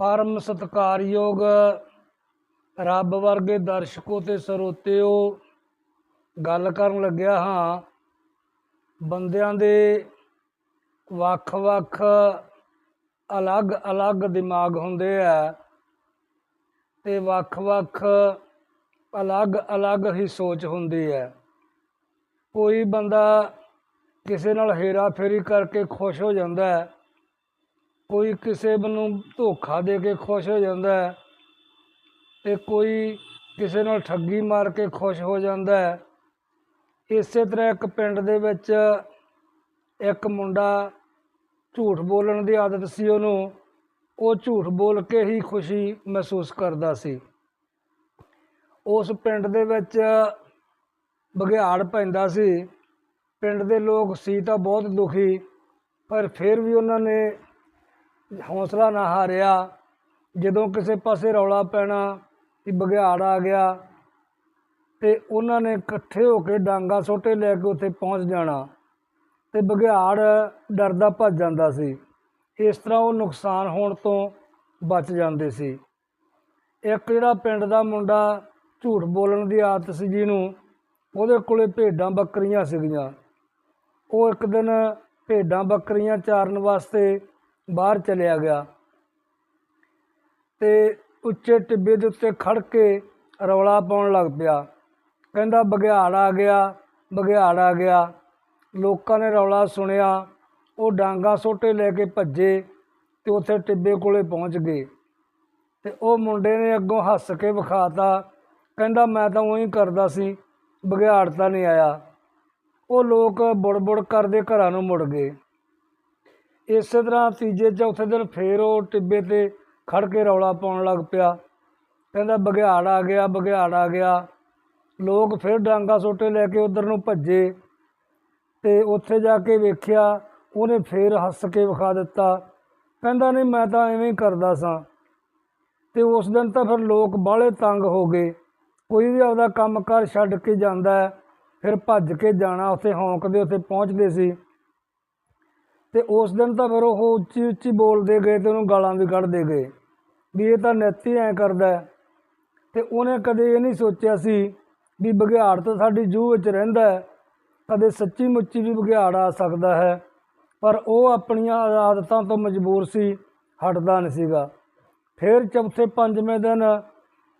ਪਰਮ ਸਤਿਕਾਰਯੋਗ ਰੱਬ ਵਰਗੇ ਦਰਸ਼ਕੋ ਤੇ ਸਰੋਤਿਓ, ਗੱਲ ਕਰਨ ਲੱਗਿਆ ਹਾਂ, ਬੰਦਿਆਂ ਦੇ ਵੱਖ-ਵੱਖ ਅਲੱਗ-ਅਲੱਗ ਦਿਮਾਗ ਹੁੰਦੇ ਆ ਤੇ ਵੱਖ-ਵੱਖ ਅਲੱਗ-ਅਲੱਗ ਹੀ ਸੋਚ ਹੁੰਦੀ ਹੈ। ਕੋਈ ਬੰਦਾ ਕਿਸੇ ਨਾਲ ਹੇਰਾ ਫੇਰੀ ਕਰਕੇ ਖੁਸ਼ ਹੋ ਜਾਂਦਾ ਹੈ ਕੋਈ ਕਿਸੇ ਨੂੰ ਧੋਖਾ ਦੇ ਕੇ ਖੁਸ਼ ਹੋ ਜਾਂਦਾ ਹੈ ਤੇ ਕੋਈ ਕਿਸੇ ਨਾਲ ਠੱਗੀ ਮਾਰ ਕੇ ਖੁਸ਼ ਹੋ ਜਾਂਦਾ ਹੈ, ਇਸੇ ਤਰ੍ਹਾਂ ਇੱਕ ਪਿੰਡ ਦੇ ਵਿੱਚ ਇੱਕ ਮੁੰਡਾ ਝੂਠ ਬੋਲਣ ਦੀ ਆਦਤ ਸੀ ਉਹਨੂੰ, ਉਹ ਝੂਠ ਬੋਲ ਕੇ ਹੀ ਖੁਸ਼ੀ ਮਹਿਸੂਸ ਕਰਦਾ ਸੀ। ਉਸ ਪਿੰਡ ਦੇ ਵਿੱਚ ਬਘਿਆੜ ਪੈਂਦਾ ਸੀ, ਪਿੰਡ ਦੇ ਲੋਕ ਸੀ ਤਾਂ ਬਹੁਤ ਦੁਖੀ, ਪਰ ਫਿਰ ਵੀ ਉਹਨਾਂ ਨੇ ਹੌਸਲਾ ਨਾ ਹਾਰਿਆ, ਜਦੋਂ ਕਿਸੇ ਪਾਸੇ ਰੌਲਾ ਪੈਣਾ ਕਿ ਬਘਿਆੜ ਆ ਗਿਆ ਤੇ ਉਹਨਾਂ ਨੇ ਇਕੱਠੇ ਹੋ ਕੇ ਡਾਂਗਾ ਸੋਟੇ ਲੈ ਕੇ ਉੱਥੇ ਪਹੁੰਚ ਜਾਣਾ ਤੇ ਬਘਿਆੜ ਡਰਦਾ ਭੱਜ ਜਾਂਦਾ ਸੀ। ਇਸ ਤਰ੍ਹਾਂ ਉਹ ਨੁਕਸਾਨ ਹੋਣ ਤੋਂ ਬਚ ਜਾਂਦੇ ਸੀ। ਇੱਕ ਜਿਹੜਾ ਪਿੰਡ ਦਾ ਮੁੰਡਾ ਝੂਠ ਬੋਲਣ ਦੀ ਆਦਤ ਸੀ ਜਿਹਨੂੰ, ਉਹਦੇ ਕੋਲੇ ਭੇਡਾਂ ਬੱਕਰੀਆਂ ਸੀਗੀਆਂ। ਉਹ ਇੱਕ ਦਿਨ ਭੇਡਾਂ ਬੱਕਰੀਆਂ ਚਾਰਨ ਵਾਸਤੇ ਬਾਹਰ ਚਲਿਆ ਗਿਆ ਤੇ ਉੱਚੇ ਟਿੱਬੇ ਦੇ ਉੱਤੇ ਖੜ ਕੇ ਰੌਲਾ ਪਾਉਣ ਲੱਗ ਪਿਆ। ਕਹਿੰਦਾ, ਬਘਿਆੜ ਆ ਗਿਆ, ਬਘਿਆੜ ਆ ਗਿਆ। ਲੋਕਾਂ ਨੇ ਰੌਲਾ ਸੁਣਿਆ। ਉਹ ਡਾਂਗਾ ਸੋਟੇ ਲੈ ਕੇ ਭੱਜੇ ਤੇ ਉੱਥੇ ਟਿੱਬੇ ਕੋਲੇ ਪਹੁੰਚ ਗਏ ਤੇ ਉਹ ਮੁੰਡੇ ਨੇ ਅੱਗੋਂ ਹੱਸ ਕੇ ਵਿਖਾਤਾ। ਕਹਿੰਦਾ, ਮੈਂ ਤਾਂ ਉਹੀ ਕਰਦਾ ਸੀ, ਬਘਿਆੜ ਤਾਂ ਨਹੀਂ ਆਇਆ। ਉਹ ਲੋਕ ਬੁੜਬੁੜ ਕਰਦੇ ਘਰਾਂ ਨੂੰ ਮੁੜ ਗਏ। ਇਸੇ ਤਰ੍ਹਾਂ ਤੀਜੇ ਚੌਥੇ ਦਿਨ ਫੇਰ ਉਹ ਟਿੱਬੇ ਤੇ ਖੜ ਕੇ ਰੌਲਾ ਪਾਉਣ ਲੱਗ ਪਿਆ। ਕਹਿੰਦਾ, ਬਘਿਆੜ ਆ ਗਿਆ, ਬਘਿਆੜ ਆ ਗਿਆ। ਲੋਕ ਫਿਰ ਡਾਂਗਾ ਸੋਟੇ ਲੈ ਕੇ ਉਧਰ ਨੂੰ ਭੱਜੇ ਤੇ ਉੱਥੇ ਜਾ ਕੇ ਵੇਖਿਆ, ਉਹਨੇ ਫੇਰ ਹੱਸ ਕੇ ਵਿਖਾ ਦਿੱਤਾ। ਕਹਿੰਦਾ, ਨਹੀਂ, ਮੈਂ ਤਾਂ ਐਵੇਂ ਹੀ ਕਰਦਾ ਸਾਂ। ਤੇ ਉਸ ਦਿਨ ਤਾਂ ਫਿਰ ਲੋਕ ਬਾਹਲੇ ਤੰਗ ਹੋ ਗਏ। ਕੋਈ ਵੀ ਆਪਦਾ ਕੰਮਕਾਰ ਛੱਡ ਕੇ ਜਾਂਦਾ ਫਿਰ ਭੱਜ ਕੇ ਜਾਣਾ, ਉੱਥੇ ਹੌਂਕਦੇ, ਉੱਥੇ ਪਹੁੰਚਦੇ ਸੀ। ਤੇ ਉਸ ਦਿਨ ਤਾਂ ਫਿਰ ਉਹ ਉੱਚੀ ਉੱਚੀ ਬੋਲਦੇ ਗਏ ਤੇ ਉਹਨੂੰ ਗਾਲਾਂ ਵੀ ਕੱਢਦੇ ਗਏ ਵੀ ਇਹ ਤਾਂ ਨੈਤੀ ਐ ਕਰਦਾ ਹੈ। ਤੇ ਉਹਨੇ ਕਦੇ ਇਹ ਨਹੀਂ ਸੋਚਿਆ ਸੀ ਵੀ ਬਘਿਆੜ ਤਾਂ ਸਾਡੀ ਜੂਹ ਵਿੱਚ ਰਹਿੰਦਾ ਕਦੇ ਸੱਚੀ ਮੁੱਚੀ ਵੀ ਬਘਿਆੜ ਆ ਸਕਦਾ ਹੈ। ਪਰ ਉਹ ਆਪਣੀਆਂ ਆਦਤਾਂ ਤੋਂ ਮਜਬੂਰ ਸੀ, ਹਟਦਾ ਨਹੀਂ ਸੀਗਾ। ਫਿਰ ਚੌਥੇ ਪੰਜਵੇਂ ਦਿਨ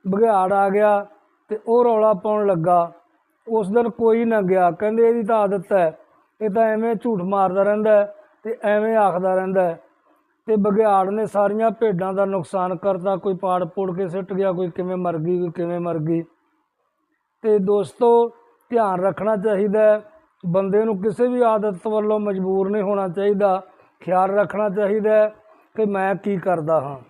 ਬਘਿਆੜ ਆ ਗਿਆ ਤੇ ਉਹ ਰੌਲਾ ਪਾਉਣ ਲੱਗਾ। ਉਸ ਦਿਨ ਕੋਈ ਨਾ ਗਿਆ। ਕਹਿੰਦੇ ਇਹਦੀ ਤਾਂ ਆਦਤ ਹੈ। ਇਹ ਤਾਂ ਐਵੇਂ ਝੂਠ ਮਾਰਦਾ ਰਹਿੰਦਾ ਤੇ ਐਵੇਂ ਆਖਦਾ ਰਹਿੰਦਾ ਹੈ। ਤੇ ਬਘਿਆੜ ਨੇ ਸਾਰੀਆਂ ਭੇਡਾਂ ਦਾ ਨੁਕਸਾਨ ਕਰਤਾ। ਕੋਈ ਪਾੜ ਪੋੜ ਕੇ ਸਿੱਟ ਗਿਆ, ਕੋਈ ਕਿਵੇਂ ਮਰ ਗਈ, ਕੋਈ ਕਿਵੇਂ ਮਰ ਗਈ। ਤੇ ਦੋਸਤੋ, ਧਿਆਨ ਰੱਖਣਾ ਚਾਹੀਦਾ ਹੈ। ਬੰਦੇ ਨੂੰ ਕਿਸੇ ਵੀ ਆਦਤ ਵੱਲੋਂ ਮਜਬੂਰ ਨਹੀਂ ਹੋਣਾ ਚਾਹੀਦਾ। ਖਿਆਲ ਰੱਖਣਾ ਚਾਹੀਦਾ ਕਿ ਮੈਂ ਕੀ ਕਰਦਾ ਹਾਂ।